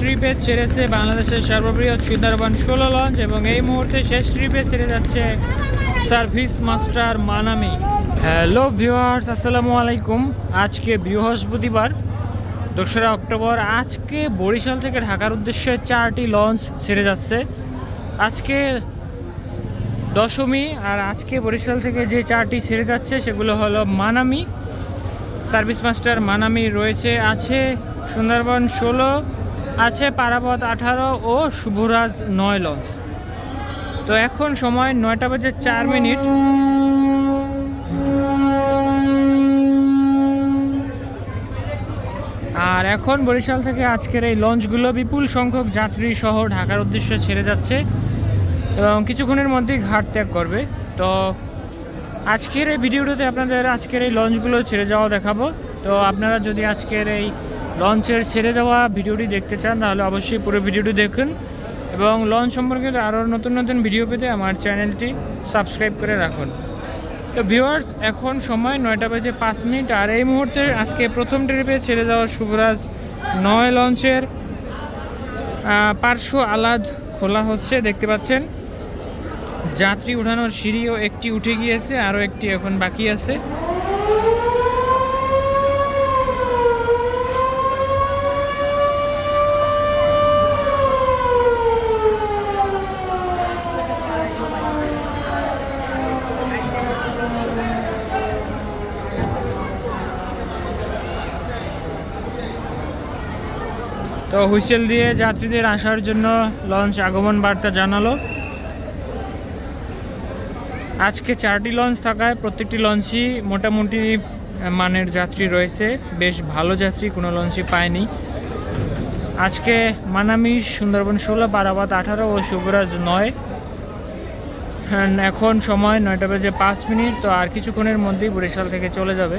ট্রিপে ছেড়েছে বাংলাদেশের সর্ববৃহৎ সুন্দরবন ষোলো লঞ্চ এবং এই মুহূর্তে শেষ ট্রিপে ছেড়ে যাচ্ছে service master Manami. Hello viewers, আসসালামু আলাইকুম। আজকে বৃহস্পতিবার, দোসরা অক্টোবর। আজকে বরিশাল থেকে ঢাকার উদ্দেশ্যে চারটি লঞ্চ ছেড়ে যাচ্ছে। আজকে দশমী আর আজকে বরিশাল থেকে যে চারটি ছেড়ে যাচ্ছে সেগুলো হলো মানামি। সার্ভিস মাস্টার মানামি রয়েছে, আছে সুন্দরবন ষোলো আছে পারাপথ আঠারো ও শুভরাজ নয় লঞ্চ। তো এখন সময় নয়টা বাজে চার মিনিট। আর এখন বরিশাল থেকে আজকের এই লঞ্চগুলো বিপুল সংখ্যক যাত্রী সহ ঢাকার উদ্দেশ্যে ছেড়ে যাচ্ছে এবং কিছুক্ষণের মধ্যেই ঘাট ত্যাগ করবে। তো আজকের এই ভিডিওটাতে আপনাদের আজকের এই লঞ্চগুলো ছেড়ে যাওয়া দেখাবো। তো আপনারা যদি আজকের এই লঞ্চের ছেড়ে যাওয়া ভিডিওটি দেখতে চান, তাহলে অবশ্যই পুরো ভিডিওটি দেখুন। এবং লঞ্চ সম্পর্কে আরও নতুন নতুন ভিডিও পেতে আমার চ্যানেলটি সাবস্ক্রাইব করে রাখুন। তো ভিউয়ার্স, এখন সময় নয়টা বাজে পাঁচ মিনিট, আর এই মুহূর্তে আজকে প্রথম ট্রিপে ছেড়ে যাওয়া শুভরাজ নয় লঞ্চের পার্শ্ব আলাদ খোলা হচ্ছে, দেখতে পাচ্ছেন। যাত্রী উঠানোর সিঁড়িও একটি উঠে গিয়েছে, আরও একটি এখন বাকি আছে। তো হুইসেল দিয়ে যাত্রীদের আসার জন্য লঞ্চ আগমন বার্তা জানালো। আজকে চারটি লঞ্চ থাকায় প্রত্যেকটি লঞ্চই মোটামুটি মানের যাত্রী রয়েছে। বেশ ভালো যাত্রী, কোনো লঞ্চই পায়নি। আজকে মানামি, সুন্দরবন ষোলো বারাবাদ আঠারো ও শুভরাজ নয়। এখন সময় নয়টা বাজে পাঁচ মিনিট, তো আর কিছুক্ষণের মধ্যেই বরিশাল থেকে চলে যাবে।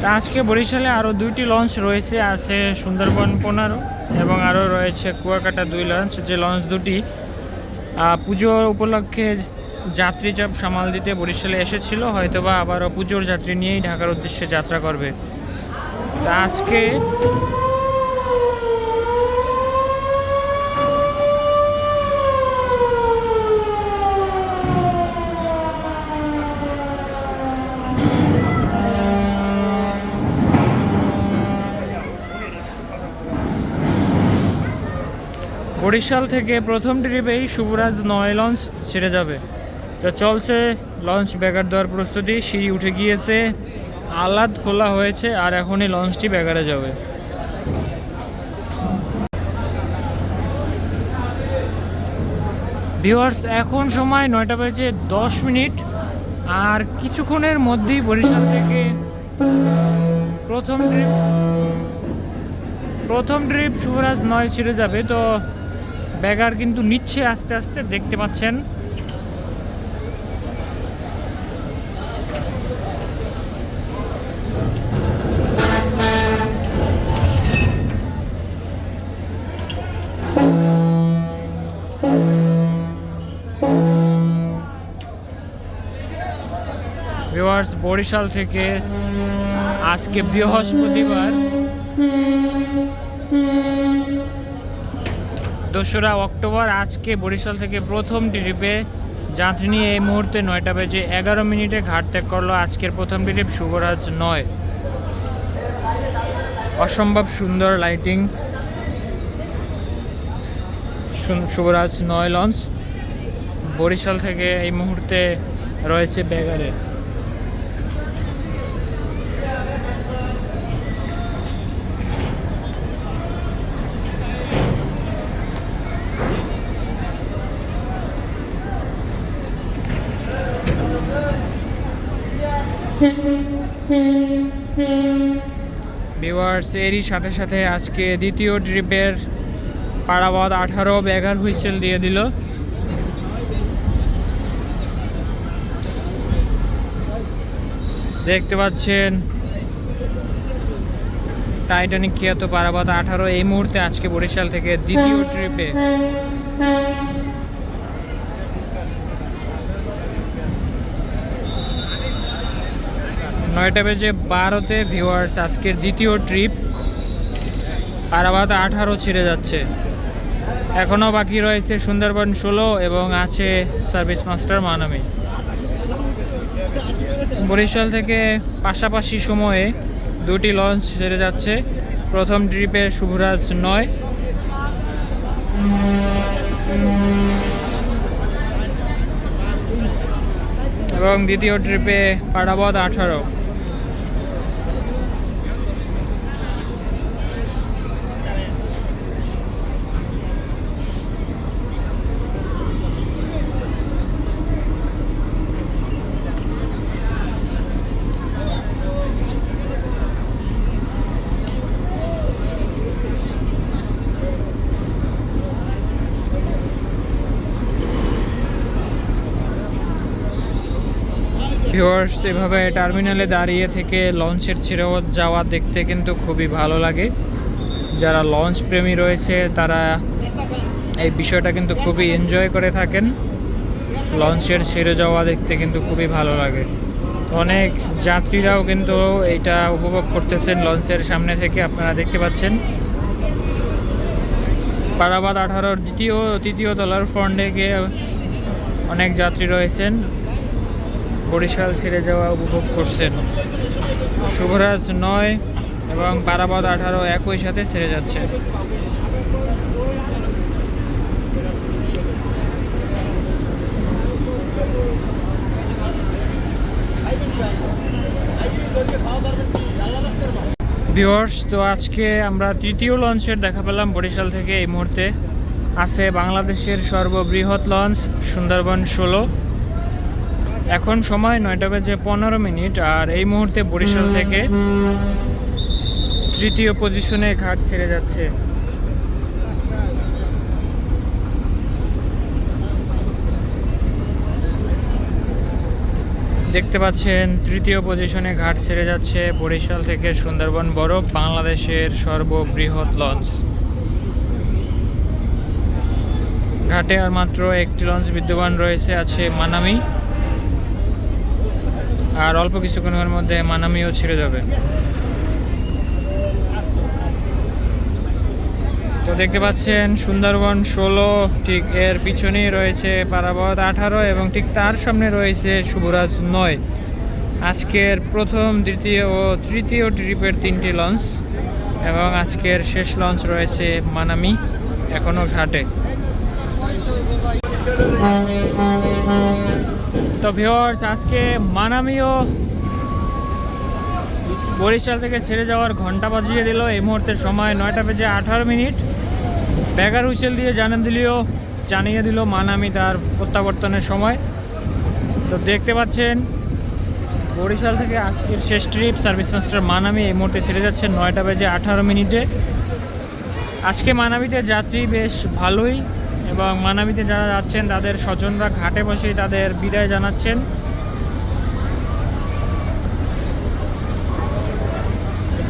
তা আজকে বরিশালে আরও দুইটি লঞ্চ রয়েছে, আছে সুন্দরবন পনেরো এবং আরও রয়েছে কুয়াকাটা দুই লঞ্চ। যে লঞ্চ দুটি পুজো উপলক্ষে যাত্রী চাপ সামাল দিতে বরিশালে এসেছিল, হয়তোবা আবারও পুজোর যাত্রী নিয়েই ঢাকার উদ্দেশ্যে যাত্রা করবে। তা আজকে বরিশাল থেকে প্রথম ট্রিপেই শুভরাজ নয় লঞ্চ ছেড়ে যাবে। তো চলছে লঞ্চ ব্যাগার দেওয়ার প্রস্তুতি, সিঁড়ি উঠে গিয়েছে, আলাদ খোলা হয়েছে, আর এখনই লঞ্চটি ব্যাগারে যাবে। ভিউয়ার্স, এখন সময় নয়টা বেজে দশ মিনিট, আর কিছুক্ষণের মধ্যেই বরিশাল থেকে প্রথম ট্রিপ প্রথম ট্রিপ শুভরাজ নয় ছেড়ে যাবে। তো ব্যাগার কিন্তু নিচ্ছে আস্তে আস্তে দেখতে পাচ্ছেন। বরিশাল থেকে আজকে বৃহস্পতিবার দোসরা অক্টোবর, আজকে বরিশাল থেকে প্রথম ট্রিপে যাত্রী নিয়ে এই মুহূর্তে নয়টা বেজে এগারো মিনিটে ঘাট ত্যাগ করল আজকের প্রথম ট্রিপ শুভরাজ নয়। অসম্ভব সুন্দর লাইটিং শুভরাজ নয় লঞ্চ। বরিশাল থেকে এই মুহূর্তে রয়েছে বেগারে। ভিউয়ার্স এরই সাথে সাথে আজকে দ্বিতীয় ট্রিপের পাড়াবাদ আঠারো ব্যাগার হুইসেল দিয়ে দিল। দেখতে পাচ্ছেন, টাইটানিক খিয়াত পারাবাদ আঠারো এই মুহূর্তে আজকে বরিশাল থেকে দ্বিতীয় ট্রিপে। নয়টা বেজে বারোতে ভিউয়ার্স আজকের দ্বিতীয় ট্রিপ পারাবাদ আঠারো ছেড়ে যাচ্ছে। এখনও বাকি রয়েছে সুন্দরবন ষোলো এবং আছে সার্ভিস মাস্টার মানামি। বরিশাল থেকে পাশাপাশি সময়ে দুটি লঞ্চ ছেড়ে যাচ্ছে। প্রথম ট্রিপে শুভরাজ নয়। এবং দ্বিতীয় ট্রিপে পাড়াবদ আঠারো। ভিউয়ার্স এভাবে টার্মিনালে দাঁড়িয়ে থেকে লঞ্চের ছেড়ে যাওয়া দেখতে কিন্তু খুবই ভালো লাগে। যারা লঞ্চ প্রেমী রয়েছে, তারা এই বিষয়টা কিন্তু খুবই এনজয় করে থাকেন। লঞ্চের ছেড়ে যাওয়া দেখতে কিন্তু খুবই ভালো লাগে। অনেক যাত্রীরাও কিন্তু এটা উপভোগ করতেছেন লঞ্চের সামনে থেকে, আপনারা দেখতে পাচ্ছেন। পারাবাদ আঠারোর দ্বিতীয়, তৃতীয় তলার ফ্রন্টে গিয়ে অনেক যাত্রী রয়েছেন। বরিশাল ছেড়ে যাওয়া উপভোগ করছেন। শুভরাজ নয় এবং পারাবাদ আঠারো একই সাথে ছেড়ে যাচ্ছে। ভিওর্স তো আজকে আমরা তৃতীয় লঞ্চের দেখা পেলাম বরিশাল থেকে এই মুহূর্তে। আছে বাংলাদেশের সর্ববৃহৎ লঞ্চ সুন্দরবন ষোলো। এখন সময় নয়টা বেজে পনেরো মিনিট, আর এই মুহূর্তে বরিশাল থেকে তৃতীয় পজিশনে ঘাট ছেড়ে যাচ্ছে। দেখতে পাচ্ছেন, তৃতীয় পজিশনে ঘাট ছেড়ে যাচ্ছে বরিশাল থেকে সুন্দরবন বরফ, বাংলাদেশের সর্ববৃহৎ লঞ্চ। ঘাটে আর মাত্র একটি লঞ্চ বিদ্যমান রয়েছে, আছে মানামি। আর অল্প কিছুক্ষণের মধ্যে মানামিও ছেড়ে যাবে। তো দেখতে পাচ্ছেন, সুন্দরবন ষোলো, ঠিক এর পিছনেই রয়েছে পারাবত আঠারো এবং ঠিক তার সামনে রয়েছে শুভরাজ নয়। আজকের প্রথম, দ্বিতীয় ও তৃতীয় ট্রিপের তিনটি লঞ্চ এবং আজকের শেষ লঞ্চ রয়েছে মানামি এখনও ঘাটে। তো ভিওয়ার্স আজকে মানামিও বরিশাল থেকে ছেড়ে যাওয়ার ঘণ্টা বাজিয়ে দিল। এই মুহূর্তে সময় নয়টা বেজে আঠারো মিনিট। ব্যাগার হুইসেল দিয়ে জানান দিলেও জানিয়ে দিল মানামি তার প্রত্যাবর্তনের সময়। তো দেখতে পাচ্ছেন, বরিশাল থেকে আজকের শেষ ট্রিপ সার্ভিস মাস্টার মানামি এই মুহূর্তে ছেড়ে যাচ্ছে নয়টা বেজে আঠারো মিনিটে। আজকে মানামিতে যাত্রী বেশ ভালোই এবং মানামিতে যারা যাচ্ছেন, তাদের স্বজনরা ঘাটে বসেই তাদের বিদায় জানাচ্ছেন।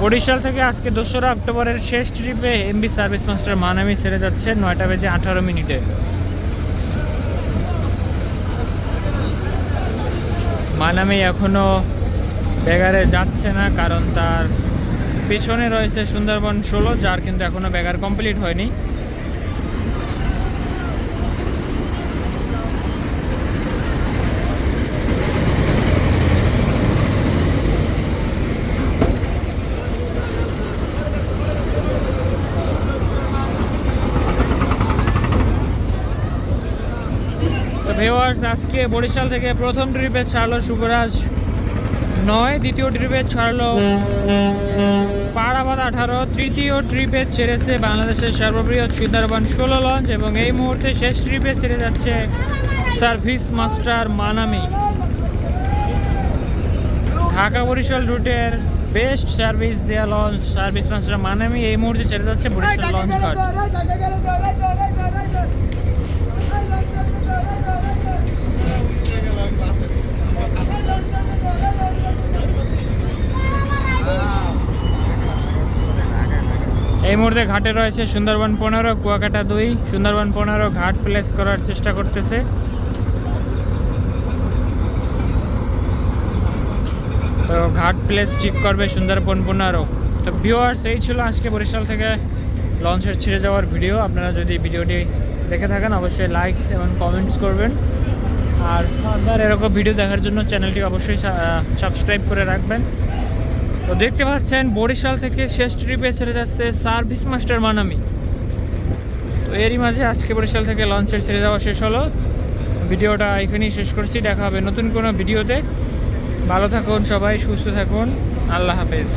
বরিশাল থেকে আজকে দোসরা অক্টোবরের শেষ ট্রিপে এমবি সার্ভিস মাস্টার মানামি সেরে যাচ্ছে নয়টা বেজে আঠারো মিনিটে। মানামি এখনও বেগারে যাচ্ছে না, কারণ তার পেছনে রয়েছে সুন্দরবন ষোলো, যার কিন্তু এখনও বেগার কমপ্লিট হয়নি। তো ভিওয়ার্স আজকে বরিশাল থেকে প্রথম ট্রিপে ছাড়লো শুভরাজ নয়, দ্বিতীয় ট্রিপে ছাড়লো পাড়াবাদ আঠারো, তৃতীয় ট্রিপে ছেড়েছে বাংলাদেশের সর্ববৃহৎ সুন্দরবন ষোলো লঞ্চ এবং এই মুহূর্তে শেষ ট্রিপে ছেড়ে যাচ্ছে সার্ভিস মাস্টার মানামি। ঢাকা বরিশাল রুটের বেস্ট সার্ভিস দেয়া লঞ্চ সার্ভিস মাস্টার মানামি এই মুহূর্তে ছেড়ে যাচ্ছে বরিশাল লঞ্চ ঘাট। এই মুহূর্তে ঘাটে রয়েছে সুন্দরবন পনেরো, কুয়াকাটা দুই। সুন্দরবন পনেরো ঘাট প্লেস করার চেষ্টা করতেছে। তো ঘাট প্লেস ঠিক করবে সুন্দরবন পনেরো। তো ভিউয়ার্স, এই ছিল আজকে বরিশাল থেকে লঞ্চের ছেড়ে যাওয়ার ভিডিও। আপনারা যদি ভিডিওটি দেখে থাকেন, অবশ্যই লাইকস এবং কমেন্টস করবেন। আর ফার্দার এরকম ভিডিও দেখার জন্য চ্যানেলটি অবশ্যই সাবস্ক্রাইব করে রাখবেন। তো দেখতে পাচ্ছেন, বরিশাল থেকে শেষ ট্রিপে ছেড়ে যাচ্ছে সার্ভিস মাস্টার মানামি। তো এরই মাঝে আজকে বরিশাল থেকে লঞ্চের ছেড়ে যাওয়া শেষ হলো। ভিডিওটা এখানেই শেষ করছি, দেখা হবে নতুন কোনো ভিডিওতে। ভালো থাকুন সবাই, সুস্থ থাকুন। আল্লাহ হাফেজ।